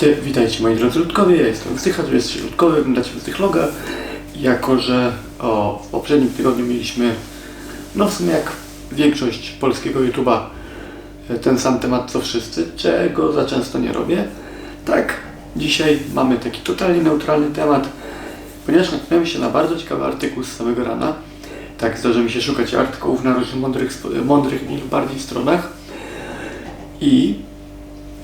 Witaj, witajcie moi drodzy ludkowie, ja jestem Wstycha, to jest ludkowy, oglądacie Wstychloga. Jako, że o, w poprzednim tygodniu mieliśmy, no w sumie jak większość polskiego YouTube'a, e, ten sam temat co wszyscy, czego za często nie robię. Tak, dzisiaj mamy taki totalnie neutralny temat, ponieważ natknąłem się na bardzo ciekawy artykuł z samego rana. Tak, zdarza mi się szukać artykułów na różnych mądrych, mądrych lub bardziej stronach. I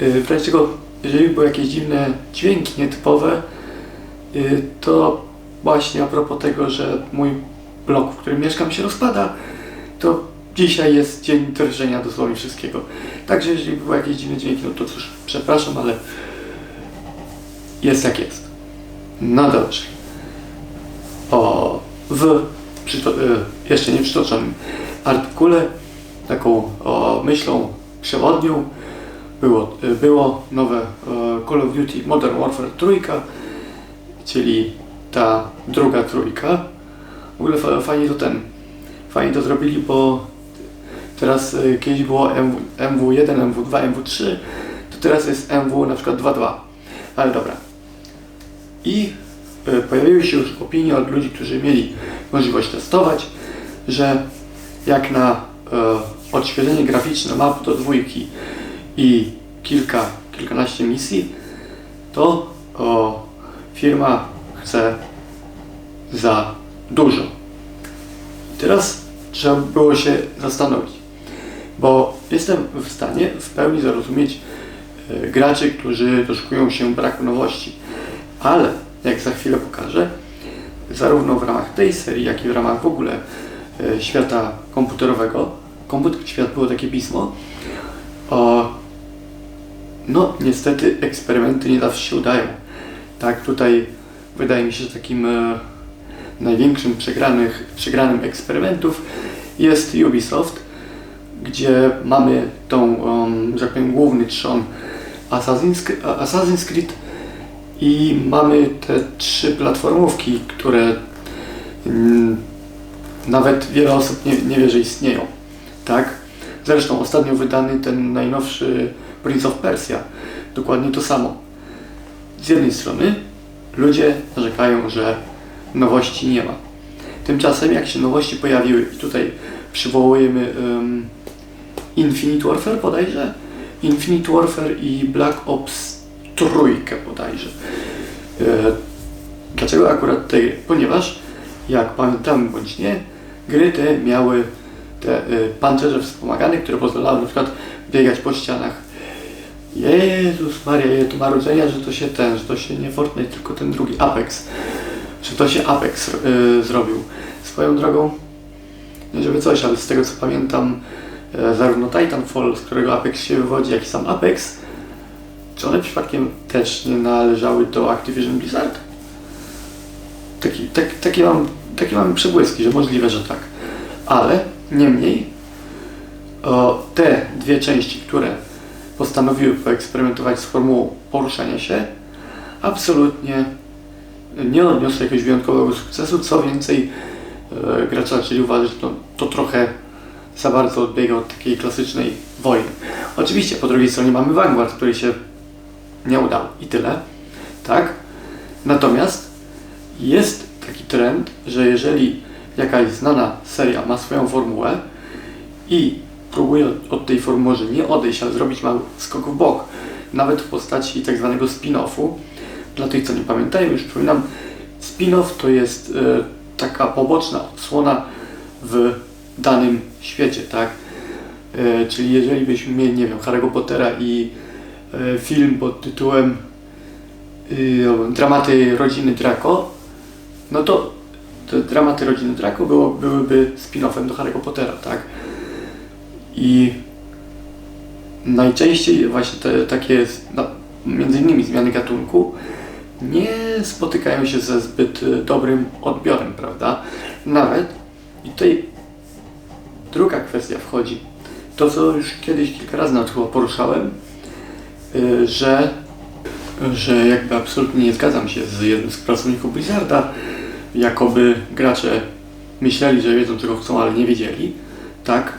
yy, w razie czego, jeżeli były jakieś dziwne dźwięki nietypowe, yy, to właśnie a propos tego, że mój blok, w którym mieszkam się rozpada, to dzisiaj jest dzień drżenia dosłownie wszystkiego. Także jeżeli były jakieś dziwne dźwięki, no to cóż, przepraszam, ale jest jak jest. No dobrze. O, w y, jeszcze nie przytoczonym artykule taką o, myślą przewodnią było, y, było nowe e, Call of Duty Modern Warfare trójka, czyli ta druga trójka. W ogóle fa- fajnie to ten, fajnie to zrobili, bo teraz y, kiedyś było MW, MW1, MW2, MW3, to teraz jest MW na przykład 2.2. Ale dobra. I y, pojawiły się już opinie od ludzi, którzy mieli możliwość testować, że jak na e, odświeżenie graficzne map do dwójki i kilka, kilkanaście misji, to o, firma chce za dużo. Teraz trzeba było się zastanowić, bo jestem w stanie w pełni zrozumieć e, graczy, którzy doszukują się braku nowości, ale jak za chwilę pokażę, zarówno w ramach tej serii, jak i w ramach w ogóle e, świata komputerowego, komputer świat było takie pismo, o, no niestety eksperymenty nie zawsze się udają. Tak, tutaj wydaje mi się, że takim e, największym przegranych, przegranym eksperymentów jest Ubisoft, gdzie mamy tą, um, że tak powiem, główny trzon Assassin's, Assassin's Creed i mamy te trzy platformówki, które mm, nawet wiele osób nie, nie wie, że istnieją. Tak? Zresztą ostatnio wydany ten najnowszy Prince of Persia. Dokładnie to samo. Z jednej strony ludzie narzekają, że nowości nie ma. Tymczasem jak się nowości pojawiły i tutaj przywołujemy um, Infinite Warfare bodajże? Infinite Warfare i Black Ops trójkę bodajże. E, dlaczego akurat te gry? Ponieważ, jak pamiętamy bądź nie, gry te miały te e, pancerze wspomagane, które pozwalały na przykład biegać po ścianach. Jezus Maria, ile to marudzenia, że to się ten, że to się nie Fortnite, tylko ten drugi, Apex. Że to się Apex e, zrobił. Swoją drogą, nie żeby coś, ale z tego co pamiętam, e, zarówno Titanfall, z którego Apex się wywodzi, jak i sam Apex, czy one przypadkiem też nie należały do Activision Blizzard? Taki, tak, takie, mam, takie mam przebłyski, że możliwe, że tak. Ale niemniej o, te dwie części, które postanowiły poeksperymentować z formułą poruszania się, absolutnie nie odniosły jakiegoś wyjątkowego sukcesu. Co więcej, e, gracze zaczęli uważać, że to, to trochę za bardzo odbiega od takiej klasycznej wojny. Oczywiście po drugiej stronie mamy Vanguard, który się nie udał i tyle, tak? Natomiast jest taki trend, że jeżeli jakaś znana seria ma swoją formułę i próbuje od, tej formuły, nie odejść, ale zrobić mały skok w bok, nawet w postaci tak zwanego spin-offu. Dla tych, co nie pamiętają, już przypominam, spin-off to jest e, taka poboczna odsłona w danym świecie, tak? E, czyli jeżeli byśmy mieli, nie wiem, Harry'ego Pottera i e, film pod tytułem y, Dramaty rodziny Draco, no to te dramaty rodziny Draco było, byłyby spin-offem do Harry'ego Pottera, tak? I najczęściej właśnie te takie, no, między innymi zmiany gatunku, nie spotykają się ze zbyt y, dobrym odbiorem, prawda? Nawet, i tutaj druga kwestia wchodzi, to co już kiedyś kilka razy nawet chyba poruszałem, y, że, że jakby absolutnie nie zgadzam się z jednym z pracowników Blizzarda, jakoby gracze myśleli, że wiedzą czego chcą, ale nie wiedzieli. Tak,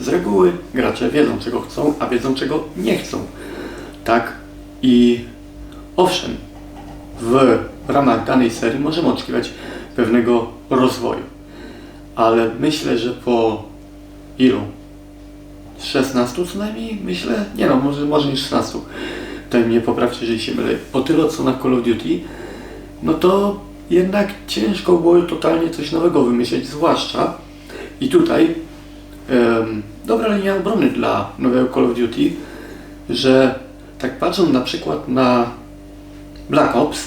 z reguły gracze wiedzą czego chcą, a wiedzą czego nie chcą. Tak, i owszem, w ramach danej serii możemy oczekiwać pewnego rozwoju, ale myślę, że po ilu? 16 co najmniej, myślę? Nie no, może, może niż 16. Tutaj mnie poprawcie, jeżeli się mylę. Po tyle co na Call of Duty, no to jednak ciężko było totalnie coś nowego wymyśleć, zwłaszcza i tutaj em, dobra linia obrony dla nowego Call of Duty, że tak patrząc na przykład na Black Ops,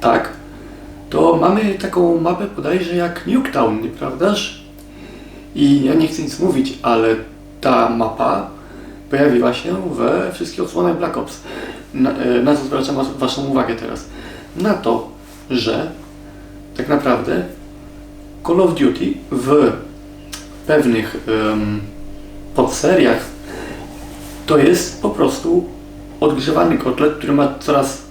tak, to mamy taką mapę bodajże jak Nuketown, nieprawdaż? I ja nie chcę nic mówić, ale ta mapa pojawiła się we wszystkich odsłonach Black Ops. Na, e, na co zwracam was- Waszą uwagę teraz? Na to, że tak naprawdę Call of Duty w pewnych em, podseriach to jest po prostu odgrzewany kotlet, który ma coraz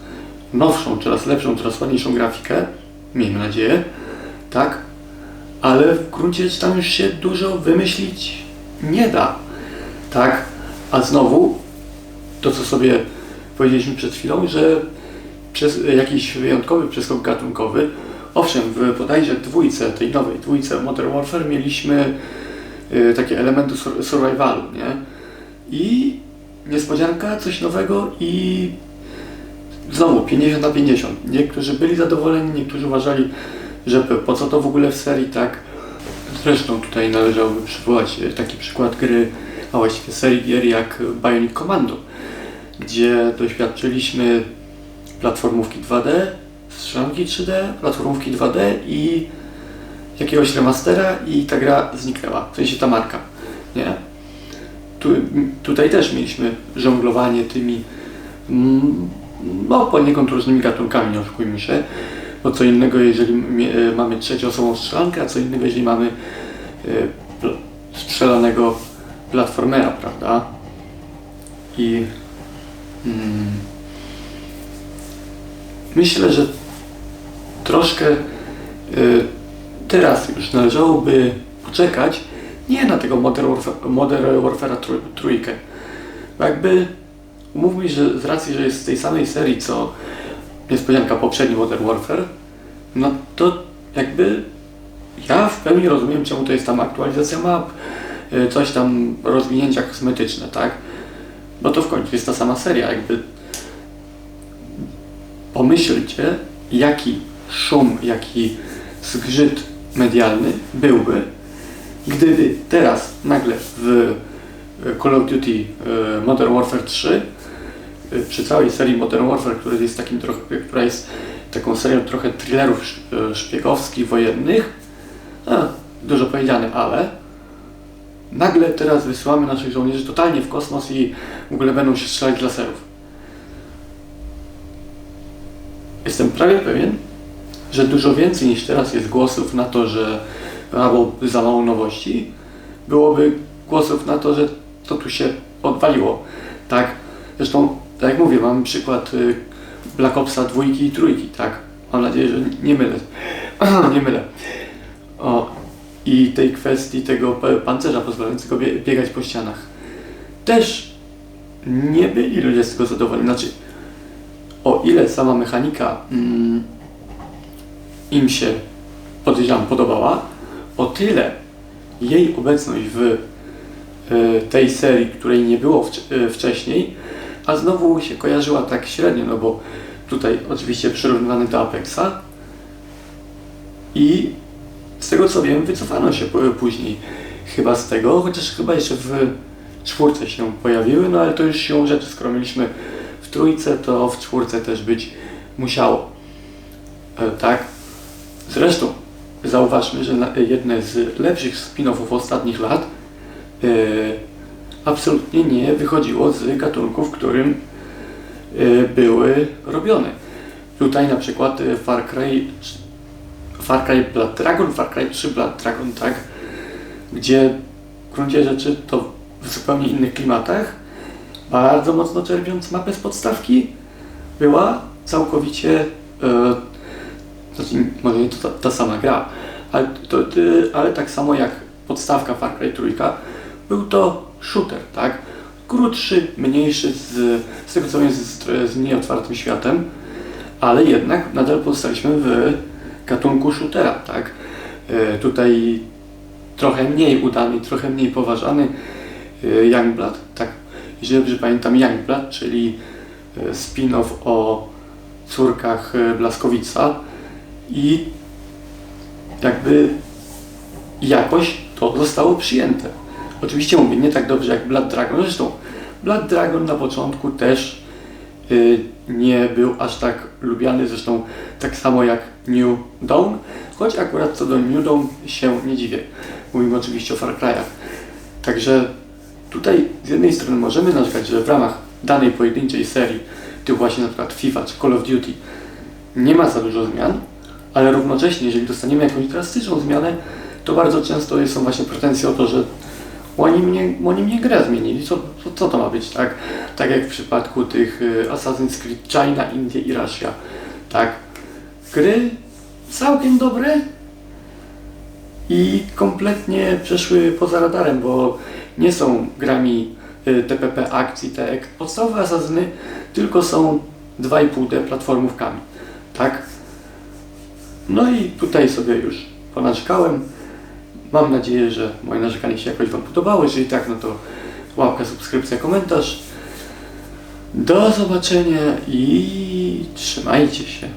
nowszą, coraz lepszą, coraz ładniejszą grafikę, miejmy nadzieję, tak? Ale w gruncie rzeczy tam już się dużo wymyślić nie da, tak? A znowu to, co sobie powiedzieliśmy przed chwilą, że przez jakiś wyjątkowy przeskok gatunkowy, owszem, w bodajże dwójce, tej nowej dwójce Modern Warfare mieliśmy y, takie elementy sur- survivalu, nie? I niespodzianka, coś nowego i znowu 50 na 50. Niektórzy byli zadowoleni, niektórzy uważali, że po- co to w ogóle w serii, tak? Zresztą tutaj należałoby przywołać e, taki przykład gry, a właściwie serii gier jak Bionic Commando, gdzie doświadczyliśmy platformówki 2D, strzelanki 3D, platformówki 2D i jakiegoś remastera i ta gra zniknęła, w sensie ta marka, nie? Tu, tutaj też mieliśmy żonglowanie tymi mm, no poniekąd różnymi gatunkami, nie oszukujmy się, bo co innego jeżeli e, mamy trzecioosobową strzelankę, a co innego jeżeli mamy e, strzelanego platformera, prawda? I mm, myślę, że troszkę y, teraz już należałoby poczekać nie na tego Modern, Warfa- Modern Warfare'a trój- trójkę. Bo jakby umówmy się, że z racji, że jest z tej samej serii co niespodzianka poprzedni Modern Warfare, no to jakby ja w pełni rozumiem czemu to jest tam aktualizacja map, y, coś tam rozwinięcia kosmetyczne, tak? Bo to w końcu jest ta sama seria, jakby pomyślcie, jaki szum, jaki zgrzyt medialny byłby, gdyby teraz nagle w e, Call of Duty e, Modern Warfare 3 e, przy całej serii Modern Warfare, która jest, takim trochę, która jest taką serią trochę thrillerów sz- szpiegowskich, wojennych, a, dużo powiedziane, ale nagle teraz wysyłamy naszych żołnierzy totalnie w kosmos i w ogóle będą się strzelać z laserów. Jestem prawie pewien, że dużo więcej niż teraz jest głosów na to, że albo za mało nowości, byłoby głosów na to, że to tu się odwaliło. Tak? Zresztą, tak jak mówię, mamy przykład y, Black Opsa dwójki i trójki, tak? Mam nadzieję, że nie mylę. nie mylę. O, I tej kwestii tego pancerza pozwalającego bie- biegać po ścianach. Też nie byli ludzie z tego zadowoleni. Znaczy, o ile sama mechanika mm, im się podejrzewam podobała, o tyle jej obecność w y, tej serii, której nie było wcz- y, wcześniej, a znowu się kojarzyła tak średnio, no bo tutaj oczywiście przyrównywany do Apexa i z tego co wiem wycofano się później. Chyba z tego, chociaż chyba jeszcze w czwórce się pojawiły, no ale to już siłą rzeczy, skoro mieliśmy w trójce, to w czwórce też być musiało. E, tak? Zresztą zauważmy, że jedne z lepszych spin-offów ostatnich lat e, absolutnie nie wychodziło z gatunku, w którym e, były robione. Tutaj na przykład Far Cry, Far Cry Blood Dragon, Far Cry 3 Blood Dragon, tak? Gdzie w gruncie rzeczy to w zupełnie innych klimatach, bardzo mocno czerpiąc mapę z podstawki, była całkowicie e, znaczy, może nie to ta, ta sama gra, ale, to, ale tak samo jak podstawka Far Cry Trójka, był to shooter, tak? krótszy, mniejszy z, z tego co jest z, z mniej otwartym światem, ale jednak nadal pozostaliśmy w gatunku shootera, tak? E, tutaj trochę mniej udany, trochę mniej poważany e, Youngblood, tak? Jeżeli dobrze pamiętam Youngblood, czyli e, spin-off o córkach e, Blaskowica i jakby jakoś to zostało przyjęte. Oczywiście mówię, nie tak dobrze jak Blood Dragon. Zresztą Blood Dragon na początku też y, nie był aż tak lubiany, zresztą tak samo jak New Dawn, choć akurat co do New Dawn się nie dziwię. Mówimy oczywiście o Far Cry'ach. Także tutaj z jednej strony możemy narzekać, że w ramach danej pojedynczej serii, typu właśnie na przykład FIFA czy Call of Duty, nie ma za dużo zmian, ale równocześnie, jeżeli dostaniemy jakąś drastyczną zmianę, to bardzo często są właśnie pretensje o to, że oni mnie, oni mnie grę zmienili. Co, co, co to ma być, tak? Tak jak w przypadku tych y, Assassin's Creed China, Indie i Russia. Tak. Gry całkiem dobre i kompletnie przeszły poza radarem, bo nie są grami y, TPP akcji, te podstawowe asasyny, tylko są 2,5D platformówkami. Tak? No i tutaj sobie już ponarzekałem. Mam nadzieję, że moje narzekanie się jakoś Wam podobało. Jeżeli tak, no to łapka, subskrypcja, komentarz. Do zobaczenia i trzymajcie się.